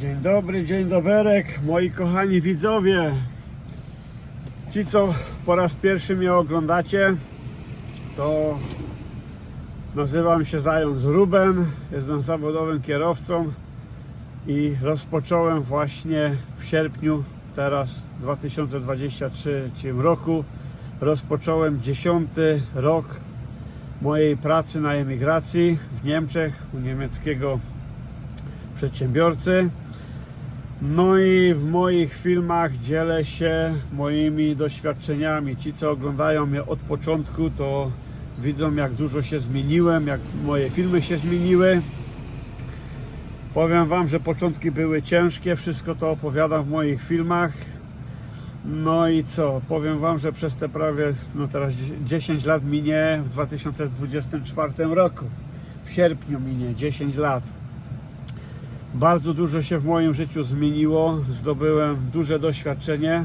Dzień dobry, dzień doberek, moi kochani widzowie. Ci, co po raz pierwszy mnie oglądacie, to nazywam się Zając Ruben, jestem zawodowym kierowcą i rozpocząłem właśnie w sierpniu teraz 2023 roku rozpocząłem dziesiąty rok mojej pracy na emigracji w Niemczech u niemieckiego przedsiębiorcy. No i w moich filmach dzielę się moimi doświadczeniami. Ci, co oglądają mnie od początku, to widzą, jak dużo się zmieniłem, jak moje filmy się zmieniły. Powiem Wam, że początki były ciężkie, wszystko to opowiadam w moich filmach. No i co? Powiem Wam, że przez te prawie, no teraz 10 lat minie w 2024 roku. W sierpniu minie 10 lat. Bardzo dużo się w moim życiu zmieniło, zdobyłem duże doświadczenie,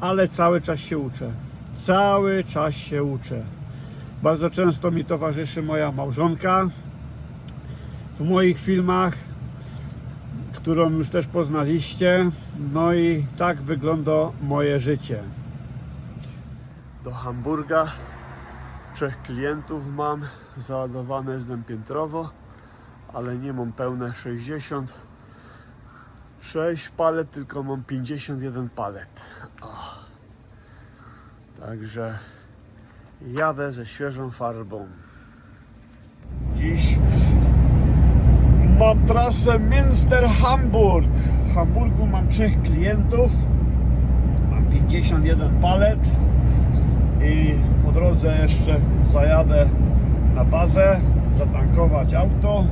ale cały czas się uczę. Cały czas się uczę. Bardzo często mi towarzyszy moja małżonka w moich filmach, którą już też poznaliście. No i tak wygląda moje życie. Do Hamburga trzech klientów mam, załadowane jestem piętrowo ale nie mam pełne 66 palet, tylko mam 51 palet. O. Także jadę ze świeżą farbą. Dziś mam trasę Münster-Hamburg. W Hamburgu mam trzech klientów, mam 51 palet i po drodze jeszcze zajadę na bazę, zatankować auto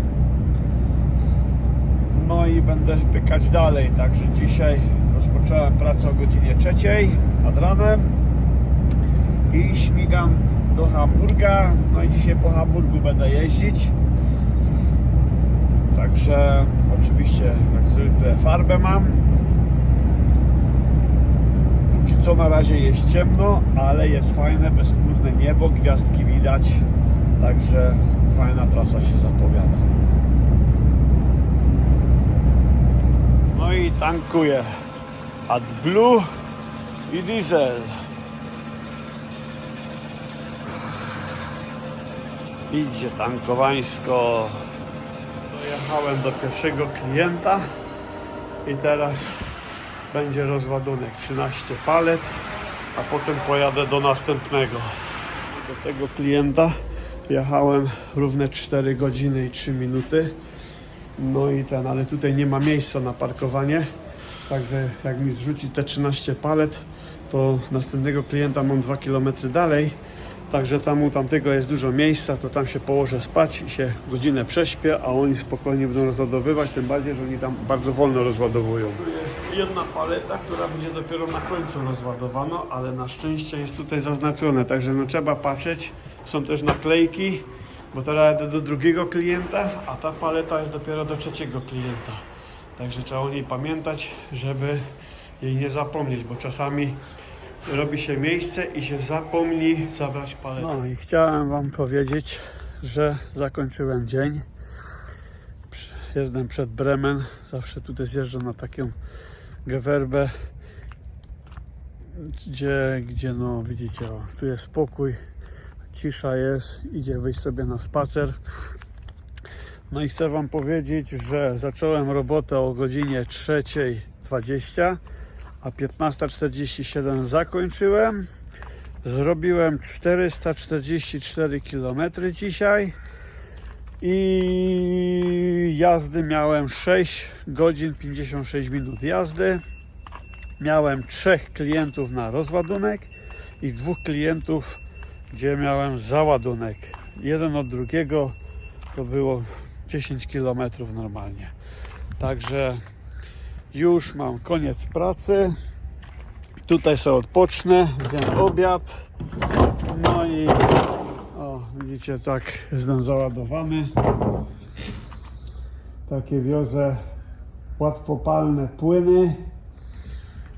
no i będę pykać dalej. Także dzisiaj rozpocząłem pracę o godzinie trzeciej nad ranem i śmigam do Hamburga. No i dzisiaj po Hamburgu będę jeździć. Także oczywiście jak zwykle farbę mam. Póki co na razie jest ciemno, ale jest fajne, bezchmurne niebo, gwiazdki widać. Także fajna trasa się zapowiada. No i tankuję AdBlue i diesel. Idzie tankowańsko. Dojechałem do pierwszego klienta i teraz będzie rozładunek 13 palet, a potem pojadę do następnego. Do tego klienta jechałem równe 4 godziny i 3 minuty. No i ten, ale tutaj nie ma miejsca na parkowanie. Także jak mi zrzuci te 13 palet, to następnego klienta mam 2 km dalej. Także tam u tamtego jest dużo miejsca, to tam się położę spać i się godzinę prześpię, a oni spokojnie będą rozładowywać, tym bardziej, że oni tam bardzo wolno rozładowują. Tu jest jedna paleta, która będzie dopiero na końcu rozładowana, ale na szczęście jest tutaj zaznaczone, także no trzeba patrzeć. Są też naklejki, bo teraz jadę do drugiego klienta, a ta paleta jest dopiero do trzeciego klienta. Także trzeba o niej pamiętać, żeby jej nie zapomnieć, bo czasami robi się miejsce i się zapomni zabrać paletę. No i chciałem Wam powiedzieć, że zakończyłem dzień. Jestem przed Bremen, zawsze tutaj zjeżdżam na taką gewerbę, gdzie, gdzie no widzicie, o, tu jest spokój, cisza jest, idzie wyjść sobie na spacer. No i chcę Wam powiedzieć, że zacząłem robotę o godzinie 3.20, a 15.47 zakończyłem. Zrobiłem 444 km dzisiaj i jazdy miałem 6 godzin 56 minut jazdy. Miałem trzech klientów na rozładunek i dwóch klientów gdzie miałem załadunek. Jeden od drugiego to było 10 km normalnie. Także już mam koniec pracy. Tutaj sobie odpocznę, zjem obiad. No i o, widzicie, tak jestem załadowany. Takie wiozę łatwopalne płyny.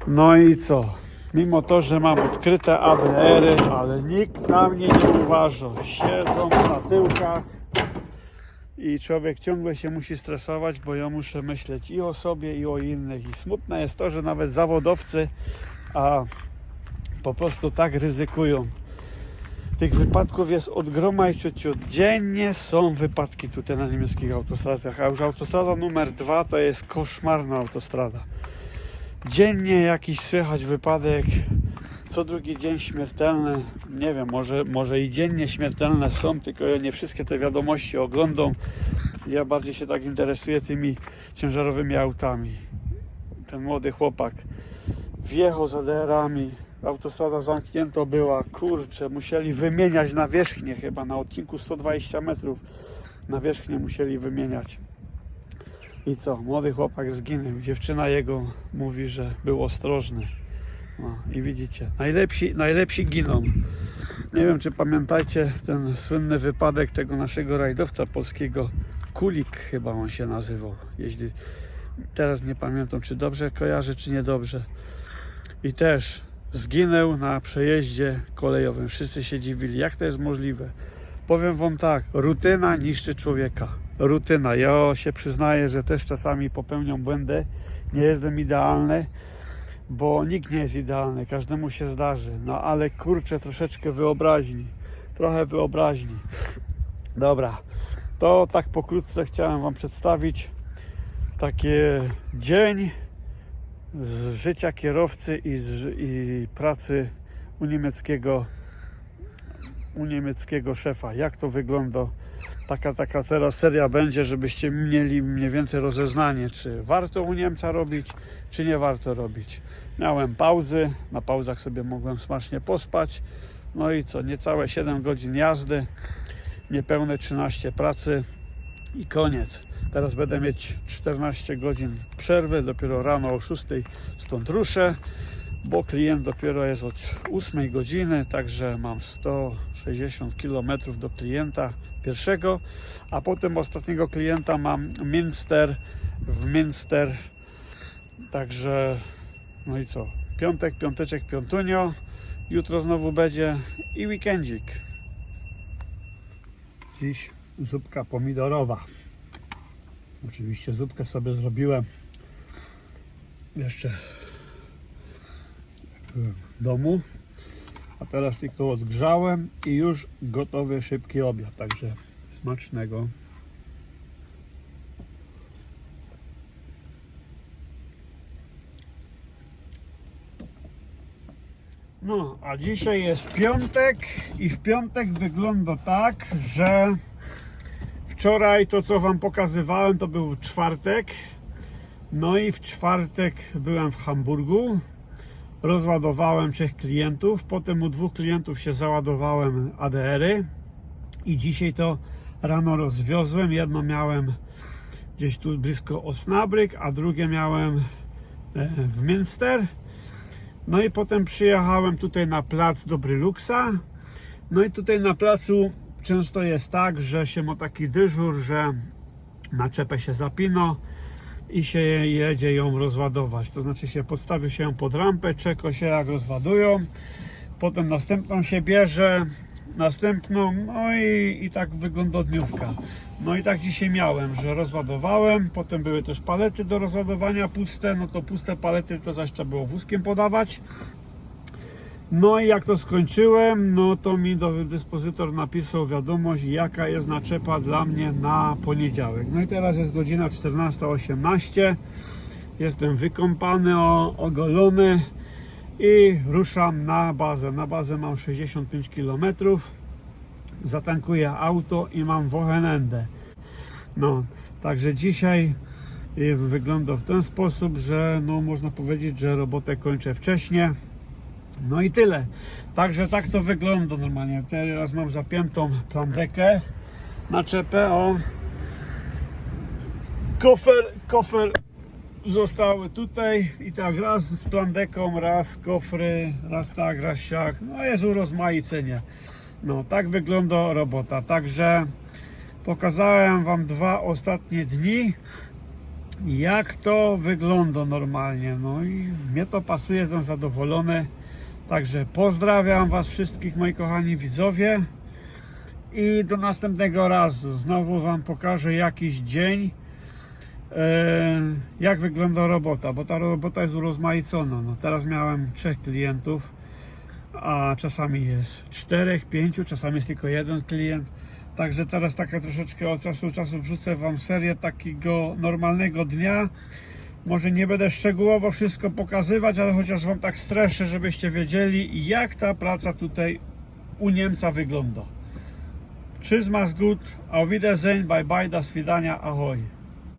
No i co? Mimo to, że mam odkryte ABR-y, ale nikt na mnie nie uważa. Siedzą na tyłkach i człowiek ciągle się musi stresować, bo ja muszę myśleć i o sobie, i o innych. I smutne jest to, że nawet zawodowcy a po prostu tak ryzykują. Tych wypadków jest od groma i ciociu. Dziennie są wypadki tutaj na niemieckich autostradach, a już autostrada numer dwa to jest koszmarna autostrada. Dziennie jakiś słychać wypadek, co drugi dzień śmiertelny. Nie wiem, może, może i dziennie śmiertelne są, tylko ja nie wszystkie te wiadomości oglądam. Ja bardziej się tak interesuję tymi ciężarowymi autami. Ten młody chłopak wjechał za DR-ami, autostrada zamknięta była, kurczę, musieli wymieniać nawierzchnię chyba na odcinku 120 metrów. Nawierzchnię musieli wymieniać. I co? Młody chłopak zginął. Dziewczyna jego mówi, że był ostrożny. No i widzicie, najlepsi, najlepsi giną. Nie wiem, czy pamiętacie ten słynny wypadek tego naszego rajdowca polskiego, Kulik chyba on się nazywał. Jeśli teraz nie pamiętam, czy dobrze kojarzę, czy niedobrze. I też zginął na przejeździe kolejowym. Wszyscy się dziwili, jak to jest możliwe. Powiem Wam tak, rutyna niszczy człowieka. Rutyna. Ja się przyznaję, że też czasami popełniam błędy. Nie jestem idealny, bo nikt nie jest idealny. Każdemu się zdarzy. No ale kurczę, troszeczkę wyobraźni. Trochę wyobraźni. Dobra, to tak pokrótce chciałem Wam przedstawić takie dzień z życia kierowcy i, z, i pracy u niemieckiego, u niemieckiego szefa. Jak to wygląda? Taka, taka teraz seria będzie, żebyście mieli mniej więcej rozeznanie, czy warto u Niemca robić, czy nie warto robić. Miałem pauzy, na pauzach sobie mogłem smacznie pospać. No i co, niecałe 7 godzin jazdy, niepełne 13 pracy i koniec. Teraz będę mieć 14 godzin przerwy, dopiero rano o 6 stąd ruszę, bo klient dopiero jest od 8 godziny, także mam 160 km do klienta pierwszego, a potem ostatniego klienta mam Minster w Minster, także no i co, piątek, piąteczek, piątunio, jutro znowu będzie i weekendzik. Dziś zupka pomidorowa. Oczywiście zupkę sobie zrobiłem jeszcze w domu, a teraz tylko odgrzałem i już gotowy szybki obiad, także smacznego. No, a dzisiaj jest piątek i w piątek wygląda tak, że Wczoraj to, co Wam pokazywałem, to był czwartek. No i w czwartek byłem w Hamburgu. Rozładowałem trzech klientów. Potem u dwóch klientów się załadowałem ADR-y. I dzisiaj to rano rozwiozłem. Jedno miałem gdzieś tu blisko Osnabryk, a drugie miałem e, w Münster. No i potem przyjechałem tutaj na plac Dobry Luxa. No i tutaj na placu często jest tak, że się ma taki dyżur, że naczepę się zapino i się jedzie ją rozładować. To znaczy się podstawi się pod rampę, czeka się jak rozładują, potem następną się bierze, następną, no i, i tak wygląda dniówka. No i tak dzisiaj miałem, że rozładowałem, potem były też palety do rozładowania puste, no to puste palety to zaś trzeba było wózkiem podawać. No i jak to skończyłem, no to mi do, dyspozytor napisał wiadomość, jaka jest naczepa dla mnie na poniedziałek. No i teraz jest godzina 14.18. Jestem wykąpany, ogolony i ruszam na bazę. Na bazę mam 65 km. Zatankuję auto i mam Wochenende. No, także dzisiaj y, wygląda w ten sposób, że no można powiedzieć, że robotę kończę wcześniej. No i tyle. Także tak to wygląda normalnie. Teraz mam zapiętą plandekę na czepę. O. Kofer, kofer zostały tutaj i tak raz z plandeką, raz kofry, raz tak, raz siak. No jest urozmaicenie. No tak wygląda robota. Także pokazałem Wam dwa ostatnie dni jak to wygląda normalnie. No i mnie to pasuje, jestem zadowolony. Także pozdrawiam Was wszystkich, moi kochani widzowie. i do następnego razu. Znowu Wam pokażę jakiś dzień, e, jak wygląda robota, bo ta robota jest urozmaicona. No, teraz miałem trzech klientów, a czasami jest czterech, pięciu, czasami jest tylko jeden klient. Także teraz taka troszeczkę od czasu do czasu wrzucę Wam serię takiego normalnego dnia. Może nie będę szczegółowo wszystko pokazywać, ale chociaż Wam tak streszę, żebyście wiedzieli, jak ta praca tutaj u Niemca wygląda. Mach's gut, auf Wiedersehen, bye bye, do swidania, ahoj.